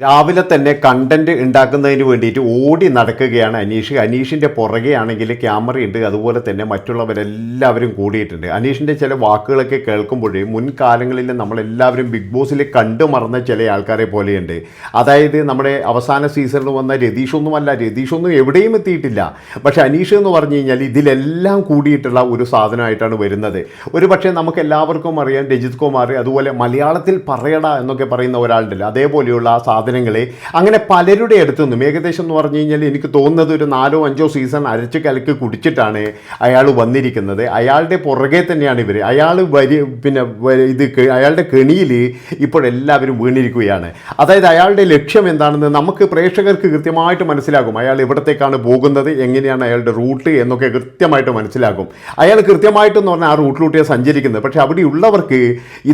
രാവിലെ തന്നെ കണ്ടന്റ് ഉണ്ടാക്കുന്നതിന് വേണ്ടിയിട്ട് ഓടി നടക്കുകയാണ് അനീഷ്. അനീഷിന്റെ പുറകെ ആണെങ്കിൽ ക്യാമറയുണ്ട് അതുപോലെ തന്നെ മറ്റുള്ളവരെല്ലാവരും കൂടിയിട്ടുണ്ട്. അനീഷിന്റെ ചില വാക്കുകളൊക്കെ കേൾക്കുമ്പോഴേ മുൻകാലങ്ങളിൽ നമ്മളെല്ലാവരും ബിഗ് ബോസിൽ കണ്ടു മറന്ന ചില ആൾക്കാരെ പോലെയുണ്ട്. അതായത് നമ്മുടെ അവസാന സീസണിൽ വന്ന രതീഷൊന്നുമല്ല രതീഷൊന്നും എവിടെയും എത്തിയിട്ടില്ല. പക്ഷേ അനീഷ് എന്ന് പറഞ്ഞു കഴിഞ്ഞാൽ ഇതിലെല്ലാം കൂടിയിട്ടുള്ള ഒരു സാധനമായിട്ടാണ് വരുന്നത്. ഒരു പക്ഷേ നമുക്ക് എല്ലാവർക്കും അറിയാം രജിത് കുമാർ അതുപോലെ മലയാളത്തിൽ പറയട എന്നൊക്കെ പറയുന്ന ഒരാളുണ്ടല്ലോ. അതേപോലെയുള്ള ആ സാധനങ്ങളെ അങ്ങനെ പലരുടെ അടുത്തു നിന്നും ഏകദേശം എന്ന് പറഞ്ഞു കഴിഞ്ഞാൽ എനിക്ക് തോന്നുന്നത് ഒരു നാലോ അഞ്ചോ സീസൺ അരച്ച് കലക്ക് കുടിച്ചിട്ടാണ് അയാൾ വന്നിരിക്കുന്നത്. അയാളുടെ പുറകെ തന്നെയാണ് ഇവർ അയാൾ വരി പിന്നെ ഇത് അയാളുടെ കെണിയിൽ ഇപ്പോഴെല്ലാവരും വീണിരിക്കുകയാണ്. അതായത് അയാളുടെ ലക്ഷ്യം എന്താണെന്ന് നമുക്ക് പ്രേക്ഷകർക്ക് കൃത്യമായിട്ട് മനസ്സിലാകും. അയാൾ എവിടത്തേക്കാണ് പോകുന്നത് എങ്ങനെയാണ് അയാളുടെ റൂട്ട് എന്നൊക്കെ കൃത്യമായിട്ട് മനസ്സിലാകും. അയാൾ കൃത്യമായിട്ടെന്ന് പറഞ്ഞാൽ ആ റൂട്ടിലൂട്ടിയാണ് സഞ്ചരിക്കുന്നത്. പക്ഷേ അവിടെയുള്ളവർക്ക്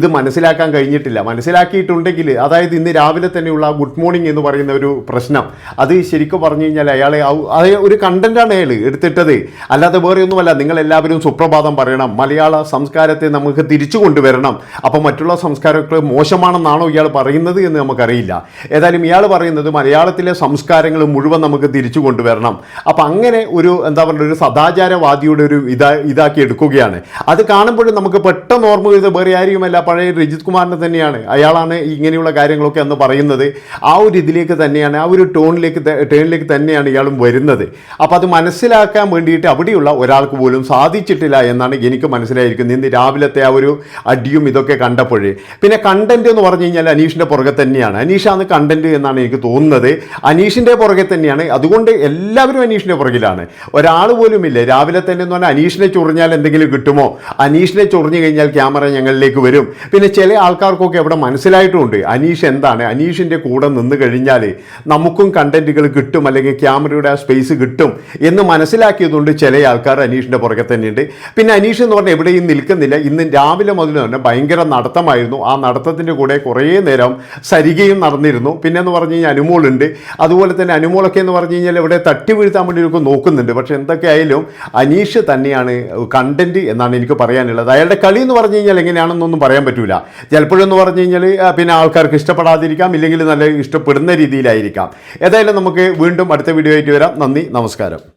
ഇത് മനസ്സിലാക്കാൻ കഴിഞ്ഞിട്ടില്ല. മനസ്സിലാക്കിയിട്ടുണ്ടെങ്കിൽ അതായത് ഇന്ന് രാവിലെ തന്നെയുള്ള ആ ഗുഡ് മോർണിംഗ് എന്ന് പറയുന്ന ഒരു പ്രശ്നം. അത് ശരിക്കും പറഞ്ഞു കഴിഞ്ഞാൽ അയാളെ അത് ഒരു കണ്ടന്റാണ് അയാൾ എടുത്തിട്ടത്. അല്ലാതെ വേറെ ഒന്നുമല്ല നിങ്ങൾ എല്ലാവരും സുപ്രഭാതം പറയണം. മലയാള സംസ്കാരത്തെ നമുക്ക് തിരിച്ചു കൊണ്ടുവരണം. അപ്പോൾ മറ്റുള്ള സംസ്കാരമൊക്കെ മോശമാണെന്നാണോ ഇയാൾ പറയുന്നത് എന്ന് നമുക്കറിയില്ല. ഏതായാലും ഇയാൾ പറയുന്നത് മലയാളത്തിലെ സംസ്കാരങ്ങൾ മുഴുവൻ നമുക്ക് തിരിച്ചു കൊണ്ടുവരണം. അപ്പം അങ്ങനെ ഒരു എന്താ പറയുക ഒരു സദാചാരവാദിയുടെ ഒരു ഇതാ ഇതാക്കി എടുക്കുകയാണ്. അത് കാണുമ്പോഴും നമുക്ക് പെട്ടെന്ന് ഓർമ്മ വരുന്നത് വേറെ ആരെയുമല്ല പഴയ രജിത് കുമാറിനെ തന്നെയാണ്. അയാളാണ് ഇങ്ങനെയുള്ള കാര്യങ്ങളൊക്കെ അന്ന് പറയുന്നത്. ആ ഒരു ഇതിലേക്ക് തന്നെയാണ് ആ ഒരു ടോണിലേക്ക് ടേണിലേക്ക് തന്നെയാണ് ഇയാളും വരുന്നത്. അപ്പോൾ അത് മനസ്സിലാക്കാൻ വേണ്ടിയിട്ട് അവിടെയുള്ള ഒരാൾക്ക് പോലും സാധിച്ചിട്ടില്ല എന്നാണ് എനിക്ക് മനസ്സിലായിരിക്കുന്നത്. ഇന്ന് രാവിലത്തെ ആ ഒരു അടിയും ഇതൊക്കെ കണ്ടപ്പോൾ പിന്നെ കണ്ടന്റ് എന്ന് പറഞ്ഞു കഴിഞ്ഞാൽ അനീഷിന്റെ പുറകെ തന്നെയാണ്. അനീഷാണ് കണ്ടന്റ് എന്നാണ് എനിക്ക് തോന്നുന്നത്. അനീഷിന്റെ പുറകെ തന്നെയാണ്. അതുകൊണ്ട് എല്ലാവരും അനീഷിന്റെ പുറകിലാണ്. ഒരാൾ പോലും ഇല്ല. രാവിലെ തന്നെ എന്ന് പറഞ്ഞാൽ അനീഷിനെ ചൊറിഞ്ഞാൽ എന്തെങ്കിലും കിട്ടുമോ? അനീഷിനെ ചൊറിഞ്ഞു കഴിഞ്ഞാൽ ക്യാമറ ഞങ്ങളിലേക്ക് വരും. പിന്നെ ചില ആൾക്കാർക്കൊക്കെ അവിടെ മനസ്സിലായിട്ടുമുണ്ട് അനീഷ് എന്താണ്. അനീഷിന്റെ കൂടെ നിന്ന് കഴിഞ്ഞാൽ നമുക്കും കണ്ടന്റുകൾ കിട്ടും അല്ലെങ്കിൽ ക്യാമറയുടെ ആ സ്പേസ് കിട്ടും എന്ന് മനസ്സിലാക്കിയതുകൊണ്ട് ചില ആൾക്കാർ അനീഷിന്റെ പുറകെ തന്നെയുണ്ട്. പിന്നെ അനീഷ് എന്ന് പറഞ്ഞാൽ എവിടെയും നിൽക്കുന്നില്ല. ഇന്ന് രാവിലെ മുതൽ തന്നെ ഭയങ്കര നടത്തമായിരുന്നു. ആ നടത്തത്തിന്റെ കൂടെ കുറേ നേരം സരികയും നടന്നിരുന്നു. പിന്നെ എന്ന് പറഞ്ഞു കഴിഞ്ഞാൽ അനുമോളുണ്ട്. അതുപോലെ തന്നെ അനുമോളൊക്കെ എന്ന് പറഞ്ഞു കഴിഞ്ഞാൽ ഇവിടെ തട്ടി വീഴ്ത്താൻ വേണ്ടി ഒക്കെ നോക്കുന്നുണ്ട്. പക്ഷേ എന്തൊക്കെ ആയാലും അനീഷ് തന്നെയാണ് കണ്ടന്റ് എന്നാണ് എനിക്ക് പറയാനുള്ളത്. അയാളുടെ കളി എന്ന് പറഞ്ഞു കഴിഞ്ഞാൽ എങ്ങനെയാണെന്നൊന്നും പറയാൻ പറ്റൂല. ചിലപ്പോഴെന്ന് പറഞ്ഞു കഴിഞ്ഞാൽ പിന്നെ ആൾക്കാർക്ക് ഇഷ്ടപ്പെടാതിരിക്കാം. ഇല്ലെങ്കിൽ നല്ല ഇഷ്ടപ്പെടുന്ന രീതിയിലായിരിക്കാം. ഏതായാലും നമുക്ക് വീണ്ടും അടുത്ത വീഡിയോ ആയിട്ട് വരാം. നന്ദി നമസ്കാരം.